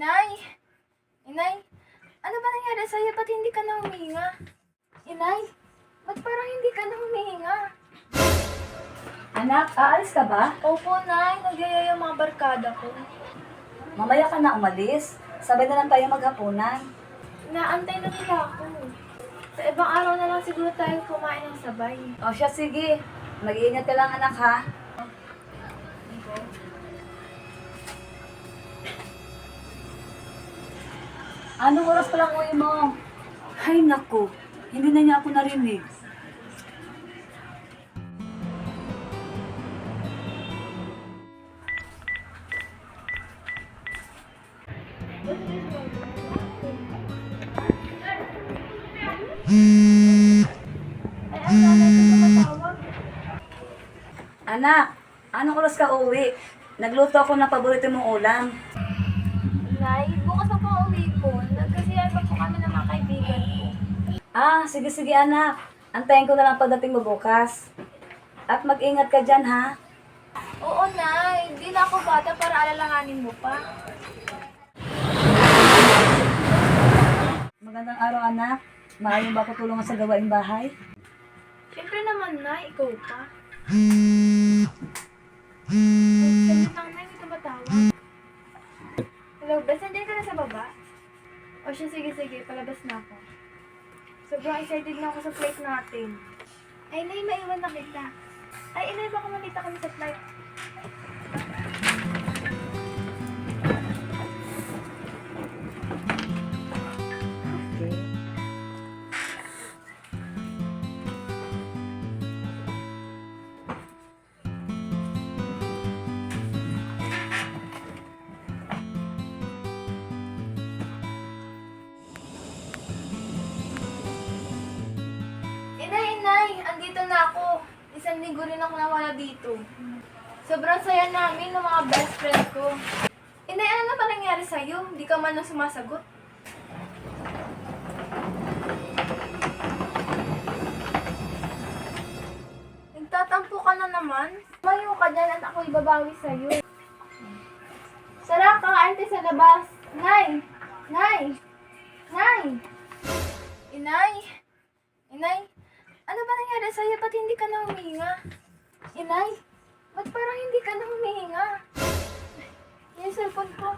Inay! Inay! Ano ba nangyari sa'yo? Ba't hindi ka na humihinga? Inay! Ba't parang hindi ka na humihinga? Anak, aalis ka ba? Opo, Nay. Nagyaya yung mga barkada ko. Mamaya ka na umalis. Sabay na lang tayo maghapunan. Naantay na nila ako. Sa ibang araw na lang siguro tayo kumain ng sabay. O siya, sige. Mag-iingat ka lang, anak, ha? Anong oras pa lang uwi mo? Ay, naku. Hindi na niya ako narinig. Anak, anong oras ka uwi? Nagluto ako ng paborito mong ulam. Na po uwi ko. Nagkasiyay pa po kami ng mga kaibigan ko. Ah, sige sige anak. Antayin ko na lang pagdating mo bukas. At mag-ingat ka dyan ha. Oo, Nay. Hindi na ako bata para alalanganin mo pa. Magandang araw anak. Maaari ba ako tulungan sa gawaing bahay? Siyempre naman, Nay. Ikaw pa. Ay, Saglit lang, Nay. May tumatawag. Best. Nandiyan ka na sa baba? O siya, sige, sige. Palabas na ako. Sobrang excited na ako sa flight natin. Ay, Nay, maiwan na kita. Ay, Inay, baka malita kami sa flight. Isang linggo rin ako nawala dito. Sobrang saya namin ng mga best friend ko. Inay, ano na ba nangyari sa'yo? Hindi ka man lang sumasagot. Nagtatampo ka na naman? Mayo ka dyan at ako ibabawi sa'yo. Sarap, kakain tayo sa labas. Nay! Nay! Nay! Inay! Inay! Ano ba nangyari sa'yo? Ba't hindi ka na humihinga? Inay! Ba't parang hindi ka na humihinga? Yung cellphone ko.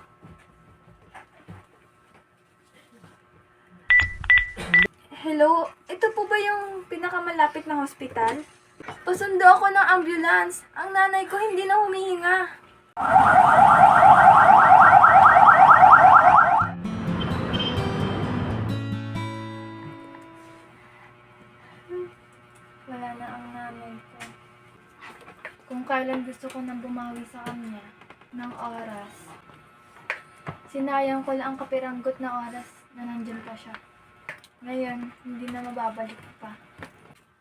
Hello? Ito po ba yung pinakamalapit na hospital? Pasundo ako ng ambulance. Ang nanay ko hindi na humihinga. Kung kailan gusto ko nang bumawi sa kanya ng oras, sinayang ko lang ang kapiranggot na oras na nandyan pa siya. Ngayon, hindi na mababalik pa.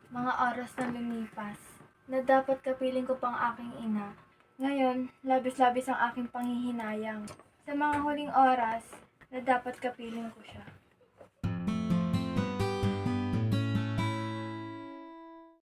Mga oras na lumipas, na dapat kapiling ko pang aking ina. Ngayon, labis-labis ang aking panghihinayang. Sa mga huling oras, na dapat kapiling ko siya.